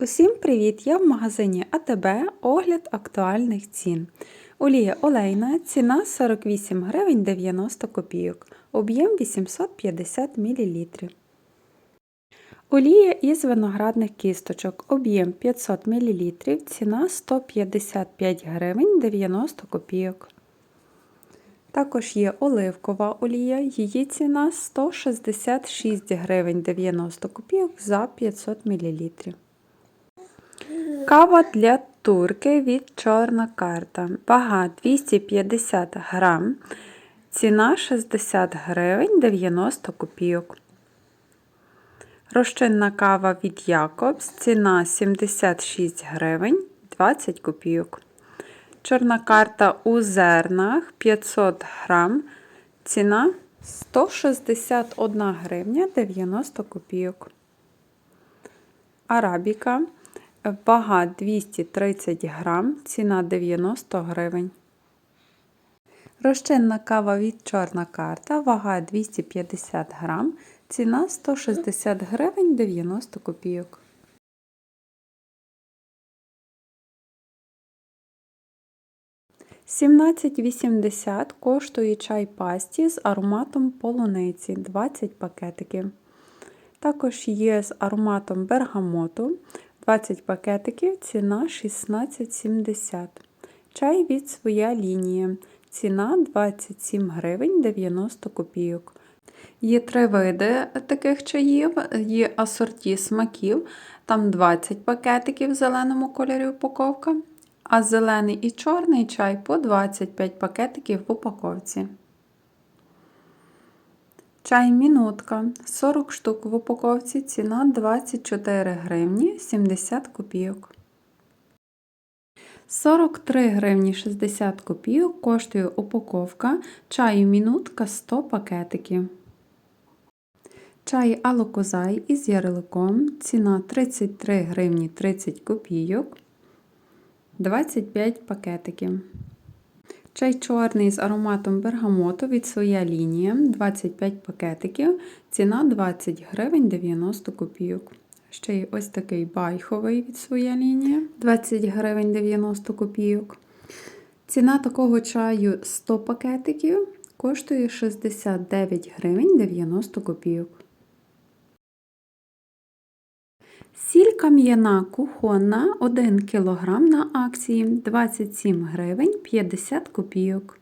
Усім привіт! Я в магазині АТБ огляд актуальних цін. Олія олейна, ціна 48 гривень 90 копійок, об'єм 850 мл. Олія із виноградних кісточок, об'єм 500 мл, ціна 155 гривень 90 копійок. Також є оливкова олія, її ціна 166 гривень 90 копійок за 500 мл. Кава для турки від Чорна карта. Вага 250 грам. Ціна 60 гривень 90 копійок. Розчинна кава від Якобс. Ціна 76 гривень 20 копійок. Чорна карта у зернах 500 грам. Ціна 161 гривня 90 копійок. Арабіка. Вага 230 грам, ціна 90 гривень. Розчинна кава від Чорна карта, вага 250 грам, ціна 160 гривень 90 копійок. Сімнадцять вісімдесят коштує чай пасті з ароматом полуниці 20 пакетиків. Також є з ароматом бергамоту 20 пакетиків, ціна 16,70. Чай від своя лінія. Ціна 27 гривень 90 копійок. Є три види таких чаїв, є асорті смаків, там 20 пакетиків в зеленому кольорі упаковка, а зелений і чорний чай по 25 пакетиків в упаковці. Чай мінутка 40 штук в упаковці, ціна 24 гривні 70 копійок. 43 гривні 60 копійок коштує упаковка чаю мінутка 100 пакетиків. Чай алокозай із ярликом. Ціна 33 гривні 30 копійок. 25 пакетиків. Чай чорний з ароматом бергамоту від своя лінія 25 пакетиків, ціна 20 гривень 90 копійок. Ще й ось такий байховий від своя лінія 20 гривень 90 копійок. Ціна такого чаю 100 пакетиків коштує 69 гривень 90 копійок. Сіль кам'яна кухонна 1 кг на акції 27 гривень 50 копійок.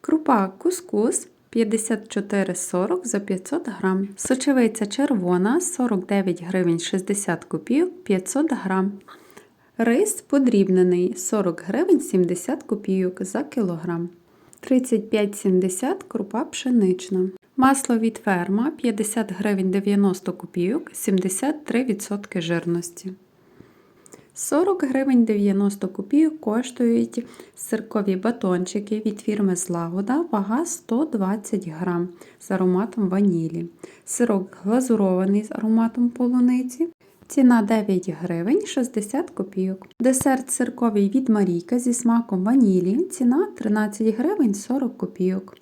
Крупа кускус 54,40 за 500 г. Сочевиця червона 49 гривень 60 копійок 500 г. Рис подрібнений 40 гривень 70 копійок за кілограм. 35,70 крупа пшенична. Масло від ферма 50 гривень 90 копійок, 73% жирності. 40 гривень 90 копійок коштують сиркові батончики від фірми Злагода, вага 120 грам з ароматом ванілі. Сирок глазурований з ароматом полуниці. Ціна 9 гривень 60 копійок. Десерт сирковий від Марійка зі смаком ванілі. Ціна 13 гривень 40 копійок.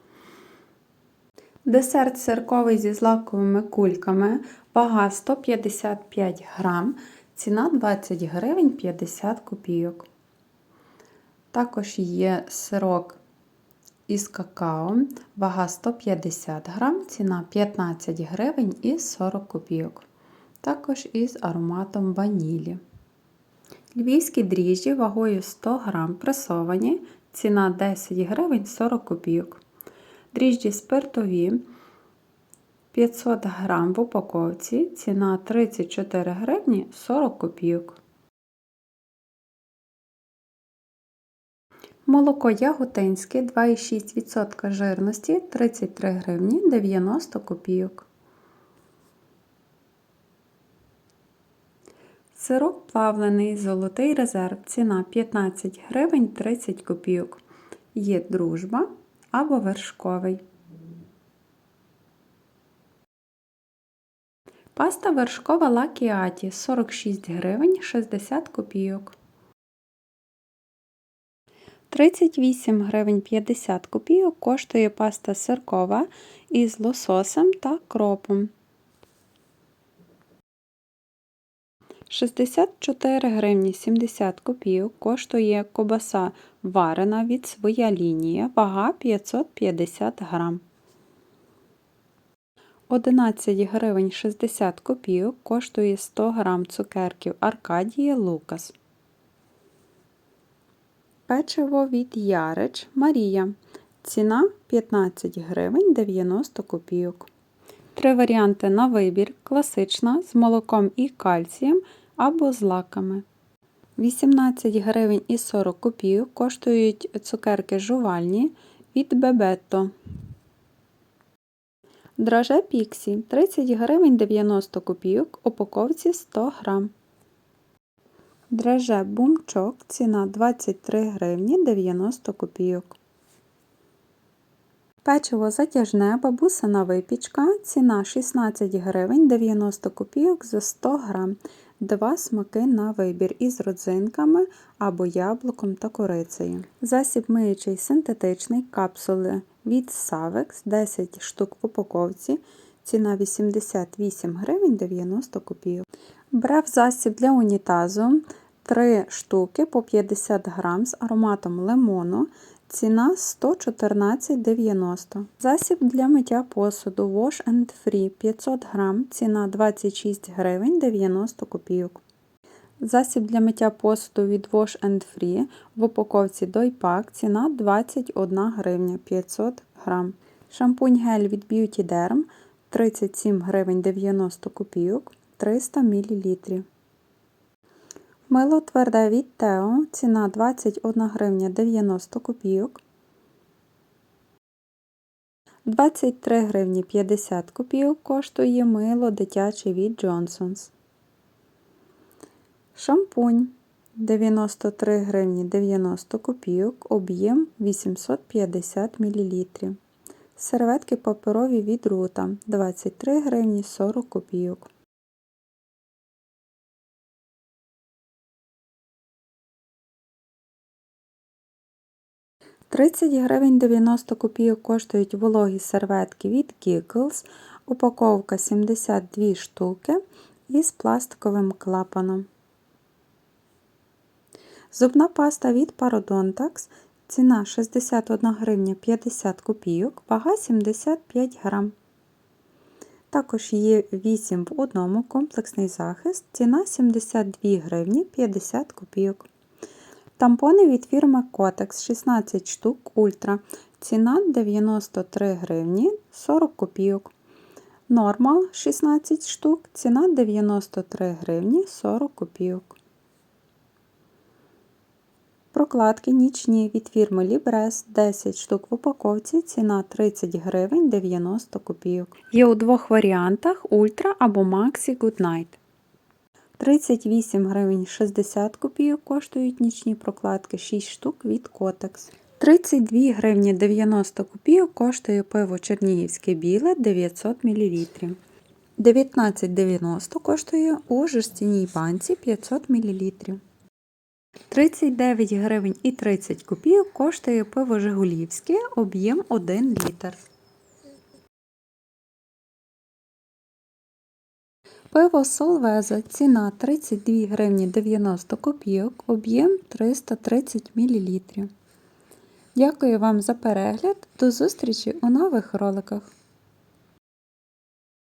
Десерт сирковий зі злаковими кульками, вага 155 грам, ціна 20 гривень 50 копійок. Також є сирок із какао, вага 150 грам, ціна 15 гривень і 40 копійок. Також із ароматом ванілі. Львівські дріжджі вагою 100 грам пресовані, ціна 10 гривень 40 копійок. Дріжджі спиртові 500 грам в упаковці, ціна 34 гривні 40 копійок. Молоко яготинське 2,6% жирності 33 гривні 90 копійок. Сирок плавлений золотий резерв. Ціна 15 гривень 30 копійок. Є дружба або вершковий. Паста вершкова лакіаті 46 гривень 60 копійок. 38 гривень 50 копійок коштує паста сиркова із лососем та кропом. 64 гривні 70 копійок коштує кобаса варена від своя лінія, вага 550 грам. 11 гривень 60 копійок коштує 100 грам цукерків Аркадія Лукас. Печиво від Ярич Марія. Ціна 15 гривень 90 копійок. Три варіанти на вибір: класична з молоком і кальцієм або з лаками. 18 гривень і 40 копійок коштують цукерки жувальні від Бебетто. Драже Піксі 30 гривень 90 копійок, упаковці 100 грам. Драже Бумчок ціна 23 гривні 90 копійок. Печиво затяжне бабусина випічка. Ціна 16 гривень 90 копійок за 100 грам. Два смаки на вибір із родзинками або яблуком та корицею. Засіб миючий синтетичний капсули від Savex 10 штук в упаковці. Ціна 88 гривень 90 копійок. Брав засіб для унітазу 3 штуки по 50 грам з ароматом лимону. Ціна 114,90. Засіб для миття посуду Wash and Free 500 грам. Ціна 26 гривень 90 копійок. Засіб для миття посуду від Wash and Free в упаковці Дойпак. Ціна 21 гривня 500 грам. Шампунь гель від Beauty Derm 37 гривень 90 копійок 300 мл. Мило тверде від Тео. Ціна 21 гривня 90 копійок. 23 гривні 50 копійок коштує мило дитяче від Johnson's. Шампунь 93 гривні 90 копійок, об'єм 850 мл. Серветки паперові від рута 23 гривні 40 копійок. 30 гривень 90 копійок коштують вологі серветки від Giggles, упаковка 72 штуки із пластиковим клапаном. Зубна паста від Parodontax, ціна 61 гривня 50 копійок, вага 75 грам. Також є 8 в одному комплексний захист, ціна 72 гривні 50 копійок. Тампони від фірми Kotex 16 штук Ультра. Ціна 93 гривні 40 копійок. Нормал 16 штук. Ціна 93 гривні 40 копійок. Прокладки нічні від фірми Libres 10 штук в упаковці. Ціна 30 гривень 90 копійок. Є у двох варіантах Ультра або Maxi Good Night. 38 гривень 60 копійок коштують нічні прокладки 6 штук від Kotex. 32 гривні 90 копійок коштує пиво Чернігівське біле 900 мл. 19,90 коштує у жерстяній банці 500 мл. 39 гривень і 30 копійок коштує пиво Жигулівське об'єм 1 літр. Пиво Солвеза ціна 32 гривні 90 копійок, об'єм 330 мл. Дякую вам за перегляд. До зустрічі у нових роликах.